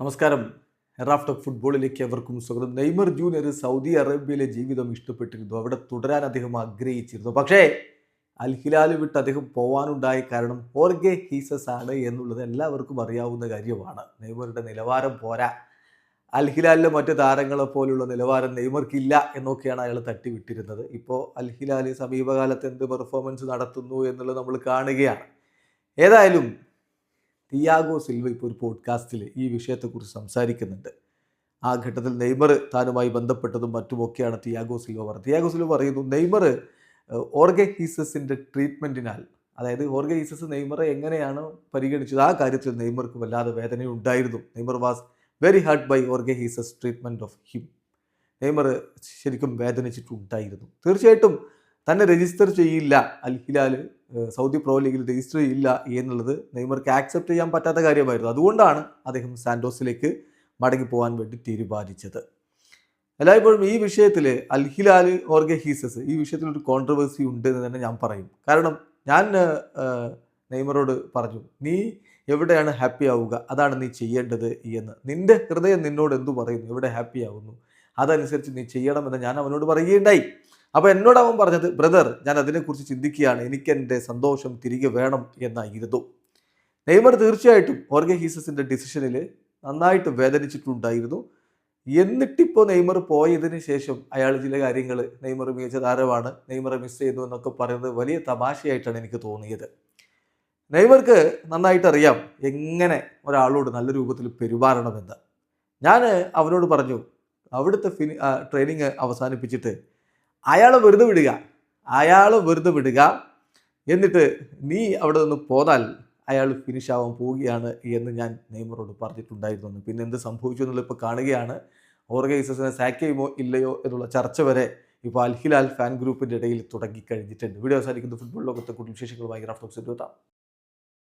നമസ്കാരം. Raft talk ഫുട്ബോളിലേക്ക് എവർക്കും സ്വാഗതം. നെയ്മർ ജൂനിയർ സൗദി അറേബ്യയിലെ ജീവിതം ഇഷ്ടപ്പെട്ടിരുന്നു. അവിടെ തുടരാൻ അദ്ദേഹം ആഗ്രഹിച്ചിരുന്നു. പക്ഷേ അൽ ഹിലാൽ വിട്ട് അദ്ദേഹം പോവാനുണ്ടായ കാരണം ഹോർഗെ ഹീസസ് ആണ് എന്നുള്ളത് എല്ലാവർക്കും അറിയാവുന്ന കാര്യമാണ്. നെയ്മറുടെ നിലവാരം പോരാ. അൽ ഹിലാലിലെ മറ്റ് താരങ്ങളെ പോലുള്ള നിലവാരം നെയ്മർക്കില്ല എന്നൊക്കെയാണ് അയാൾ തട്ടിവിട്ടിരുന്നത്. ഇപ്പോൾ അൽ ഹിലാൽ സമീപകാലത്ത് എന്ത് പെർഫോമൻസ് നടത്തുന്നു എന്നുള്ളത് നമ്മൾ കാണുകയാണ്. ഏതായാലും തിയാഗോ സിൽവ ഇപ്പോൾ ഒരു പോഡ്കാസ്റ്റിൽ ഈ വിഷയത്തെക്കുറിച്ച് സംസാരിക്കുന്നുണ്ട്. ആ ഘട്ടത്തിൽ നെയ്മർ താനുമായി ബന്ധപ്പെട്ടതും മറ്റുമൊക്കെയാണ് തിയാഗോ സിൽവ പറഞ്ഞത്. തിയാഗോ സിൽവ പറയുന്നു നെയ്മർ ഓർഗെ ഹീസസിന്റെ ട്രീറ്റ്മെന്റിനാൽ അതായത് ഓർഗെ ഹീസസ് നെയ്മറെ എങ്ങനെയാണ് പരിഗണിച്ചത്? ആ കാര്യത്തിൽ നെയ്മർക്ക് വല്ലാതെ വേദനയുണ്ടായിരുന്നു. Neymar was very hard by ഓർഗെ Jesus treatment of him Neymar ശരിക്കും വേദനിച്ചിട്ടുണ്ടായിരുന്നു. തീർച്ചയായിട്ടും തന്നെ രജിസ്റ്റർ ചെയ്യില്ല. അൽ ഹിലാൽ സൗദി പ്രോ ലീഗിൽ രജിസ്റ്റർ ചെയ്യില്ല എന്നുള്ളത് നെയ്മർക്ക് ആക്സെപ്റ്റ് ചെയ്യാൻ പറ്റാത്ത കാര്യമായിരുന്നു. അതുകൊണ്ടാണ് അദ്ദേഹം സാൻഡോസിലേക്ക് മടങ്ങി പോകാൻ വേണ്ടി തീരുമാനിച്ചത്. എല്ലായ്പ്പോഴും ഈ വിഷയത്തിൽ അൽ ഹിലാൽ ഓർഗെ ഹീസസ് ഈ വിഷയത്തിൽ ഒരു കോൺട്രവേഴ്സി ഉണ്ട് എന്ന് തന്നെ ഞാൻ പറയും. കാരണം ഞാൻ നെയ്മറോട് പറഞ്ഞു നീ എവിടെയാണ് ഹാപ്പി ആവുക? അതാണ് നീ ചെയ്യേണ്ടത് എന്ന്. നിന്റെ ഹൃദയം നിന്നോട് എന്തു പറയുന്നു? എവിടെ ഹാപ്പി ആവുന്നു? അതനുസരിച്ച് നീ ചെയ്യണമെന്ന് ഞാൻ അവനോട് പറയുകയുണ്ടായി. അപ്പോൾ എന്നോട് അവൻ പറഞ്ഞത് ബ്രദർ ഞാൻ അതിനെക്കുറിച്ച് ചിന്തിക്കുകയാണ്. എനിക്ക് എന്റെ സന്തോഷം തിരികെ വേണം എന്നായിരുന്നു. നെയ്മർ തീർച്ചയായിട്ടും ഓർഗെ ഹീസസിന്റെ ഡിസിഷനിൽ നന്നായിട്ട് വേദനിച്ചിട്ടുണ്ടായിരുന്നു. എന്നിട്ടിപ്പോൾ നെയ്മർ പോയതിന് ശേഷം അയാൾ ചില കാര്യങ്ങൾ നെയ്മർ മികച്ച താരമാണ് നെയ്മർ മിസ് ചെയ്യുന്നു എന്നൊക്കെ പറയുന്നത് വലിയ തമാശയായിട്ടാണ് എനിക്ക് തോന്നിയത്. നെയ്മർക്ക് നന്നായിട്ട് അറിയാം എങ്ങനെ ഒരാളോട് നല്ല രൂപത്തിൽ പെരുമാറണമെന്ന്. ഞാൻ അവനോട് പറഞ്ഞു അവിടുത്തെ ഫിനി ട്രെയിനിങ് അവസാനിപ്പിച്ചിട്ട് അയാളെ വെറുതെ വിടുക. അയാളെ വെറുതെ വിടുക. എന്നിട്ട് നീ അവിടെ നിന്ന് പോന്നാൽ അയാൾ ഫിനിഷ് ആവാൻ പോവുകയാണ് എന്ന് ഞാൻ നെയ്മറോട് പറഞ്ഞിട്ടുണ്ടായിരുന്നു. പിന്നെ എന്ത് സംഭവിച്ചു എന്നുള്ളത് ഇപ്പോൾ കാണുകയാണ്. ഓർഗനൈസേഴ്സിനെ സാക്ക് ചെയ്യുമോ ഇല്ലയോ എന്നുള്ള ചർച്ച വരെ ഇപ്പോൾ അൽഹിലാൽ ഫാൻ ഗ്രൂപ്പിന്റെ ഇടയിൽ തുടങ്ങി കഴിഞ്ഞിട്ടുണ്ട്. വീഡിയോ അവസാനിക്കുന്ന. ഫുട്ബോൾ ലോകത്തെ കൂടുതൽ വിശേഷങ്ങളുമായി റാഫ്റ്റോക്സ് എത്താം